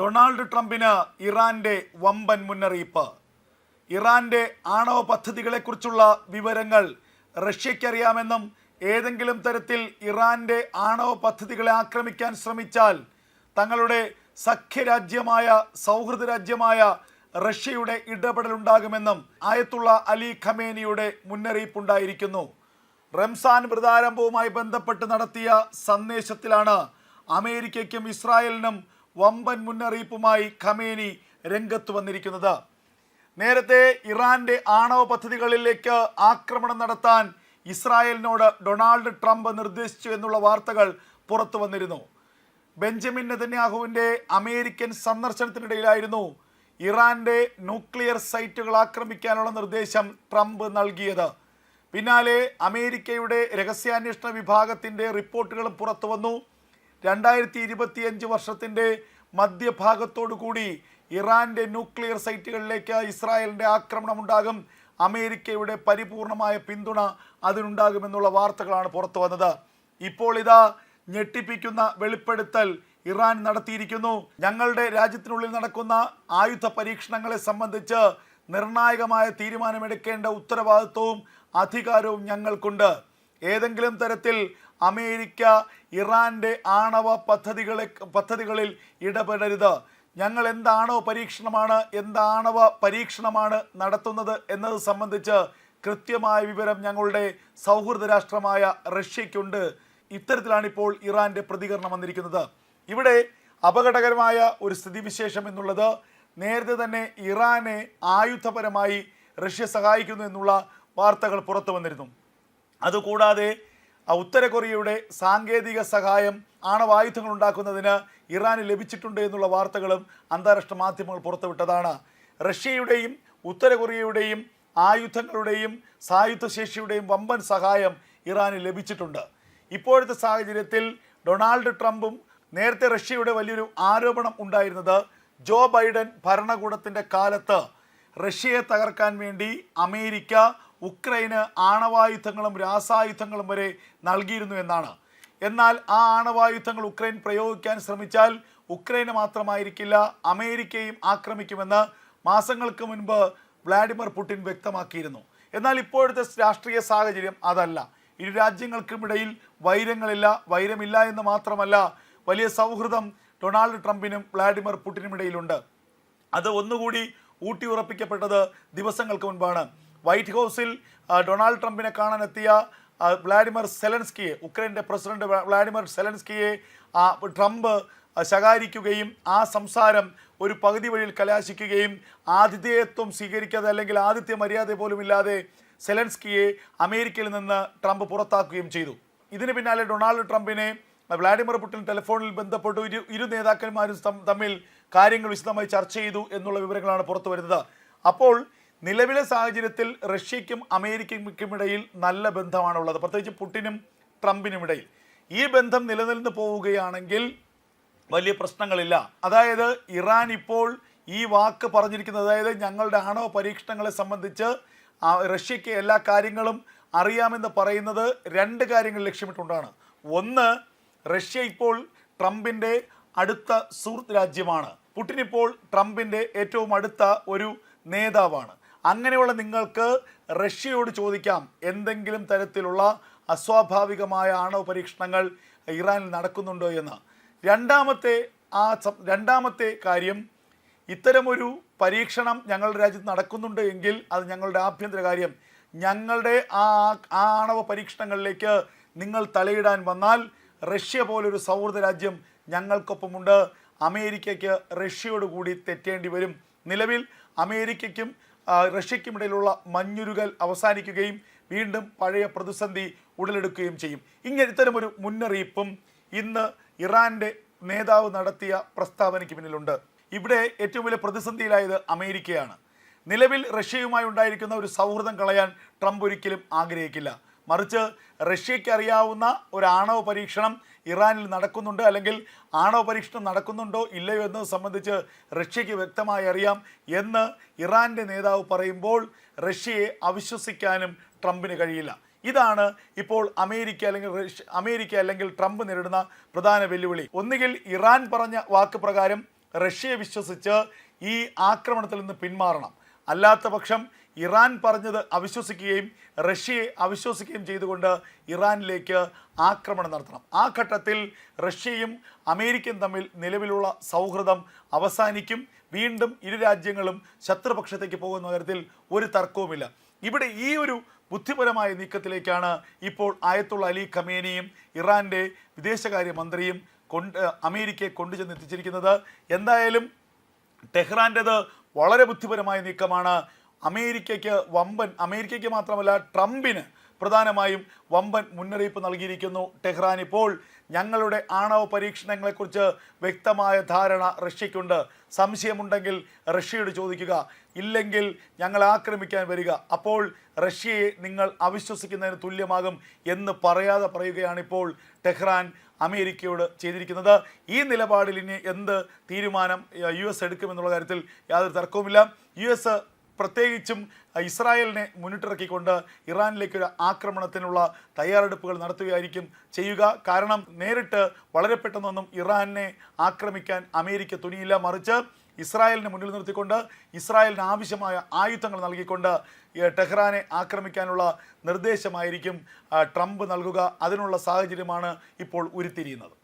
Donald ട്രംപിന് ഇറാന്റെ വമ്പൻ മുന്നറിയിപ്പ്. ഇറാന്റെ ആണവ പദ്ധതികളെക്കുറിച്ചുള്ള വിവരങ്ങൾ റഷ്യയ്ക്കറിയാമെന്നും ഏതെങ്കിലും തരത്തിൽ ഇറാന്റെ ആണവ പദ്ധതികളെ ആക്രമിക്കാൻ ശ്രമിച്ചാൽ തങ്ങളുടെ സഖ്യരാജ്യമായ സൗഹൃദ രാജ്യമായ റഷ്യയുടെ ഇടപെടലുണ്ടാകുമെന്നും ആയത്തുള്ള അലി ഖമേനിയുടെ മുന്നറിയിപ്പുണ്ടായിരിക്കുന്നു. റംസാൻ വ്രതാരംഭവുമായി ബന്ധപ്പെട്ട് നടത്തിയ സന്ദേശത്തിലാണ് അമേരിക്കയ്ക്കും ഇസ്രായേലിനും വമ്പൻ മുന്നറിയിപ്പുമായി ഖമേനി രംഗത്ത് വന്നിരിക്കുന്നത്. നേരത്തെ ഇറാന്റെ ആണവ പദ്ധതികളിലേക്ക് ആക്രമണം നടത്താൻ ഇസ്രായേലിനോട് ഡൊണാൾഡ് ട്രംപ് നിർദ്ദേശിച്ചു എന്നുള്ള വാർത്തകൾ പുറത്തു വന്നിരുന്നു. ബെഞ്ചമിൻ നെതന്യാഹുവിന്റെ അമേരിക്കൻ സന്ദർശനത്തിനിടയിലായിരുന്നു ഇറാന്റെ ന്യൂക്ലിയർ സൈറ്റുകൾ ആക്രമിക്കാനുള്ള നിർദ്ദേശം ട്രംപ് നൽകിയത്. പിന്നാലെ അമേരിക്കയുടെ രഹസ്യാന്വേഷണ വിഭാഗത്തിന്റെ റിപ്പോർട്ടുകളും പുറത്തു വന്നു. രണ്ടായിരത്തി ഇരുപത്തിയഞ്ച് വർഷത്തിന്റെ മധ്യഭാഗത്തോടു കൂടി ഇറാന്റെ ന്യൂക്ലിയർ സൈറ്റുകളിലേക്ക് ഇസ്രായേലിന്റെ ആക്രമണം ഉണ്ടാകും അമേരിക്കയുടെ പരിപൂർണമായ പിന്തുണ അതിനുണ്ടാകുമെന്നുള്ള വാർത്തകളാണ് പുറത്തു വന്നത്. ഇപ്പോൾ ഇതാ ഞെട്ടിപ്പിക്കുന്ന വെളിപ്പെടുത്തൽ ഇറാൻ നടത്തിയിരിക്കുന്നു. ഞങ്ങളുടെ രാജ്യത്തിനുള്ളിൽ നടക്കുന്ന ആയുധ പരീക്ഷണങ്ങളെ സംബന്ധിച്ച് നിർണായകമായ തീരുമാനമെടുക്കേണ്ട ഉത്തരവാദിത്വവും അധികാരവും ഞങ്ങൾക്കുണ്ട്. ഏതെങ്കിലും തരത്തിൽ അമേരിക്ക ഇറാന്റെ ആണവ പദ്ധതികളെ പദ്ധതികളിൽ ഇടപെടരുത്. ഞങ്ങൾ എന്താണോ പരീക്ഷണമാണ് എന്താണവ പരീക്ഷണമാണ് നടത്തുന്നത് എന്നത് സംബന്ധിച്ച് കൃത്യമായ വിവരം ഞങ്ങളുടെ സൗഹൃദ രാഷ്ട്രമായ റഷ്യയ്ക്കുണ്ട്. ഇത്തരത്തിലാണ് ഇപ്പോൾ ഇറാന്റെ പ്രതികരണം വന്നിരിക്കുന്നത്. ഇവിടെ അപകടകരമായ ഒരു സ്ഥിതിവിശേഷം എന്നുള്ളത് നേരത്തെ തന്നെ ഇറാനെ ആയുധപരമായി റഷ്യ സഹായിക്കുന്നു എന്നുള്ള വാർത്തകൾ പുറത്തു വന്നിരുന്നു. അതുകൂടാതെ ഉത്തര കൊറിയയുടെ സാങ്കേതിക സഹായം ആണവായുധങ്ങൾ ഉണ്ടാക്കുന്നതിന് ഇറാന് ലഭിച്ചിട്ടുണ്ട് എന്നുള്ള വാർത്തകളും അന്താരാഷ്ട്ര മാധ്യമങ്ങൾ പുറത്തുവിട്ടതാണ്. റഷ്യയുടെയും ഉത്തര കൊറിയയുടെയും ആയുധങ്ങളുടെയും സായുധ ശേഷിയുടെയും വമ്പൻ സഹായം ഇറാന് ലഭിച്ചിട്ടുണ്ട്. ഇപ്പോഴത്തെ സാഹചര്യത്തിൽ ഡൊണാൾഡ് ട്രംപും നേരത്തെ റഷ്യയുടെ വലിയൊരു ആരോപണം ഉണ്ടായിരുന്നത് ജോ ബൈഡൻ ഭരണകൂടത്തിന്റെ കാലത്ത് റഷ്യയെ തകർക്കാൻ വേണ്ടി അമേരിക്ക ഉക്രൈന് ആണവായുധങ്ങളും രാസായുധങ്ങളും വരെ നൽകിയിരുന്നു എന്നാണ്. എന്നാൽ ആ ആണവായുധങ്ങൾ ഉക്രൈൻ പ്രയോഗിക്കാൻ ശ്രമിച്ചാൽ ഉക്രൈന് മാത്രമായിരിക്കില്ല അമേരിക്കയും ആക്രമിക്കുമെന്ന് മാസങ്ങൾക്ക് മുൻപ് വ്ളാഡിമിർ പുടിൻ വ്യക്തമാക്കിയിരുന്നു. എന്നാൽ ഇപ്പോഴത്തെ രാഷ്ട്രീയ സാഹചര്യം അതല്ല. ഇരു രാജ്യങ്ങൾക്കുമിടയിൽ വൈരങ്ങളില്ല വൈരമില്ല എന്ന് മാത്രമല്ല വലിയ സൗഹൃദം ഡൊണാൾഡ് ട്രംപിനും വ്ളാഡിമിർ പുടിനും ഇടയിലുണ്ട്. അത് ഒന്നുകൂടി ഊട്ടിയുറപ്പിക്കപ്പെട്ടത് ദിവസങ്ങൾക്ക് മുൻപാണ്. വൈറ്റ് ഹൗസിൽ ഡൊണാൾഡ് ട്രംപിനെ കാണാനെത്തിയ വ്ളാഡിമിർ സെലൻസ്കിയെ ഉക്രൈന്റെ പ്രസിഡന്റ് വ്ളാഡിമർ സെലൻസ്കിയെ ട്രംപ് ശകാരിക്കുകയും ആ സംസാരം ഒരു പകുതി വഴിയിൽ കലാശിക്കുകയും ആതിഥേയത്വം സ്വീകരിക്കാതെ അല്ലെങ്കിൽ ആതിഥ്യ മര്യാദ പോലുമില്ലാതെ സെലൻസ്കിയെ അമേരിക്കയിൽ നിന്ന് ട്രംപ് പുറത്താക്കുകയും ചെയ്തു. ഇതിന് പിന്നാലെ ഡൊണാൾഡ് ട്രംപിനെ വ്ളാഡിമിർ പുടിൻ ടെലിഫോണിൽ ബന്ധപ്പെട്ടു ഇരു ഇരു നേതാക്കന്മാരും തമ്മിൽ കാര്യങ്ങൾ വിശദമായി ചർച്ച ചെയ്തു എന്നുള്ള വിവരങ്ങളാണ് പുറത്തു വരുന്നത്. അപ്പോൾ നിലവിലെ സാഹചര്യത്തിൽ റഷ്യയ്ക്കും അമേരിക്കയ്ക്കുമിടയിൽ നല്ല ബന്ധമാണുള്ളത്. പ്രത്യേകിച്ച് പുടിനും ട്രംപിനും ഇടയിൽ. ഈ ബന്ധം നിലനിന്ന് പോവുകയാണെങ്കിൽ വലിയ പ്രശ്നങ്ങളില്ല. അതായത് ഇറാൻ ഇപ്പോൾ ഈ വാക്ക് പറഞ്ഞിരിക്കുന്നത് അതായത് ഞങ്ങളുടെ ആണവ പരീക്ഷണങ്ങളെ സംബന്ധിച്ച് റഷ്യയ്ക്ക് എല്ലാ കാര്യങ്ങളും അറിയാമെന്ന് പറയുന്നത് രണ്ട് കാര്യങ്ങൾ ലക്ഷ്യമിട്ടുകൊണ്ടാണ്. ഒന്ന് റഷ്യ ഇപ്പോൾ ട്രംപിന്റെ അടുത്ത സുഹൃത്ത് രാജ്യമാണ്. പുടിൻ ഇപ്പോൾ ട്രംപിന്റെ ഏറ്റവും അടുത്ത ഒരു നേതാവാണ്. അങ്ങനെയുള്ള നിങ്ങൾക്ക് റഷ്യയോട് ചോദിക്കാം. എന്തെങ്കിലും തരത്തിലുള്ള അസ്വാഭാവികമായ ആണവ പരീക്ഷണങ്ങൾ ഇറാനിൽ നടക്കുന്നുണ്ടോ എന്ന്. രണ്ടാമത്തെ ആ രണ്ടാമത്തെ കാര്യം ഇത്തരമൊരു പരീക്ഷണം ഞങ്ങളുടെ രാജ്യത്ത് നടക്കുന്നുണ്ട് എങ്കിൽ അത് ഞങ്ങളുടെ ആഭ്യന്തര കാര്യം. ഞങ്ങളുടെ ആ ആണവ പരീക്ഷണങ്ങളിലേക്ക് നിങ്ങൾ തലയിടാൻ വന്നാൽ റഷ്യ പോലൊരു സൗഹൃദ രാജ്യം ഞങ്ങൾക്കൊപ്പമുണ്ട്. അമേരിക്കയ്ക്ക് റഷ്യയോട് കൂടി തെറ്റേണ്ടി വരും. നിലവിൽ അമേരിക്കയ്ക്കും റഷ്യയ്ക്കും മഞ്ഞുരുകൽ അവസാനിക്കുകയും വീണ്ടും പഴയ പ്രതിസന്ധി ഉടലെടുക്കുകയും ചെയ്യും. ഇങ്ങനെ ഒരു മുന്നറിയിപ്പും ഇന്ന് ഇറാന്റെ നേതാവ് നടത്തിയ പ്രസ്താവനയ്ക്ക് പിന്നിലുണ്ട്. ഇവിടെ ഏറ്റവും വലിയ പ്രതിസന്ധിയിലായത് അമേരിക്കയാണ്. നിലവിൽ റഷ്യയുമായി ഉണ്ടായിരിക്കുന്ന ഒരു സൗഹൃദം കളയാൻ ട്രംപ് ഒരിക്കലും ആഗ്രഹിക്കില്ല. മറിച്ച് റഷ്യയ്ക്ക് അറിയാവുന്ന ഒരു ആണവ പരീക്ഷണം ഇറാനിൽ നടക്കുന്നുണ്ട് അല്ലെങ്കിൽ ആണവ പരീക്ഷണം നടക്കുന്നുണ്ടോ ഇല്ലയോ എന്നത് സംബന്ധിച്ച് റഷ്യയ്ക്ക് വ്യക്തമായി അറിയാം എന്ന് ഇറാന്റെ നേതാവ് പറയുമ്പോൾ റഷ്യയെ അവിശ്വസിക്കാനും ട്രംപിന് കഴിയില്ല. ഇതാണ് ഇപ്പോൾ അമേരിക്ക അല്ലെങ്കിൽ അമേരിക്ക അല്ലെങ്കിൽ ട്രംപ് നേരിടുന്ന പ്രധാന വെല്ലുവിളി. ഒന്നുകിൽ ഇറാൻ പറഞ്ഞ വാക്ക് പ്രകാരം റഷ്യയെ വിശ്വസിച്ച് ഈ ആക്രമണത്തിൽ നിന്ന് പിന്മാറണം. അല്ലാത്ത പക്ഷം ഇറാൻ പറഞ്ഞത് അവിശ്വസിക്കുകയും റഷ്യയെ അവിശ്വസിക്കുകയും ചെയ്തുകൊണ്ട് ഇറാനിലേക്ക് ആക്രമണം നടത്തണം. ആ ഘട്ടത്തിൽ റഷ്യയും അമേരിക്കയും തമ്മിൽ നിലവിലുള്ള സൗഹൃദം അവസാനിക്കും. വീണ്ടും ഇരു രാജ്യങ്ങളും ശത്രുപക്ഷത്തേക്ക് പോകുന്ന കാര്യത്തിൽ ഒരു തർക്കവുമില്ല. ഇവിടെ ഈ ഒരു ബുദ്ധിപരമായ നീക്കത്തിലേക്കാണ് ഇപ്പോൾ ആയത്തുള്ള അലി ഖമേനിയും ഇറാന്റെ വിദേശകാര്യമന്ത്രിയും കൊണ്ട് അമേരിക്കയെ കൊണ്ടുചെന്ന് എത്തിച്ചിരിക്കുന്നത് എന്തായാലും ടെഹ്റാന്റെത് വളരെ ബുദ്ധിപരമായ നീക്കമാണ്. അമേരിക്കയ്ക്ക് വമ്പൻ അമേരിക്കയ്ക്ക് മാത്രമല്ല ട്രംപിന് പ്രധാനമായും വമ്പൻ മുന്നറിയിപ്പ് നൽകിയിരിക്കുന്നു ടെഹ്റാൻ. ഇപ്പോൾ ഞങ്ങളുടെ ആണവ പരീക്ഷണങ്ങളെക്കുറിച്ച് വ്യക്തമായ ധാരണ റഷ്യയ്ക്കുണ്ട്. സംശയമുണ്ടെങ്കിൽ റഷ്യയോട് ചോദിക്കുക. ഇല്ലെങ്കിൽ ഞങ്ങൾ ആക്രമിക്കാൻ വരിക. അപ്പോൾ റഷ്യയെ നിങ്ങൾ അവിശ്വസിക്കുന്നതിന് തുല്യമാകും എന്ന് പറയാതെ പറയുകയാണിപ്പോൾ ടെഹ്റാൻ അമേരിക്കയോട് ചെയ്തിരിക്കുന്നത്. ഈ നിലപാടിൽ ഇനി എന്ത് തീരുമാനം യു എസ് എടുക്കുമെന്നുള്ള കാര്യത്തിൽ യാതൊരു തർക്കവുമില്ല. യു എസ് പ്രത്യേകിച്ചും ഇസ്രായേലിനെ മുന്നിട്ടിറക്കിക്കൊണ്ട് ഇറാനിലേക്ക് ഒരു ആക്രമണത്തിനുള്ള തയ്യാറെടുപ്പുകൾ നടത്തുകയായിരിക്കും ചെയ്യുക. കാരണം നേരിട്ട് വളരെ പെട്ടെന്നൊന്നും ഇറാനെ ആക്രമിക്കാൻ അമേരിക്ക തുനിയില്ല. മറിച്ച് ഇസ്രായേലിനെ മുന്നിൽ നിർത്തിക്കൊണ്ട് ഇസ്രായേലിന് ആവശ്യമായ ആയുധങ്ങൾ നൽകിക്കൊണ്ട് ടെഹ്റാനെ ആക്രമിക്കാനുള്ള നിർദ്ദേശമായിരിക്കും ട്രംപ് നൽകുക. അതിനുള്ള സാഹചര്യമാണ് ഇപ്പോൾ ഉരുത്തിരിയുന്നത്.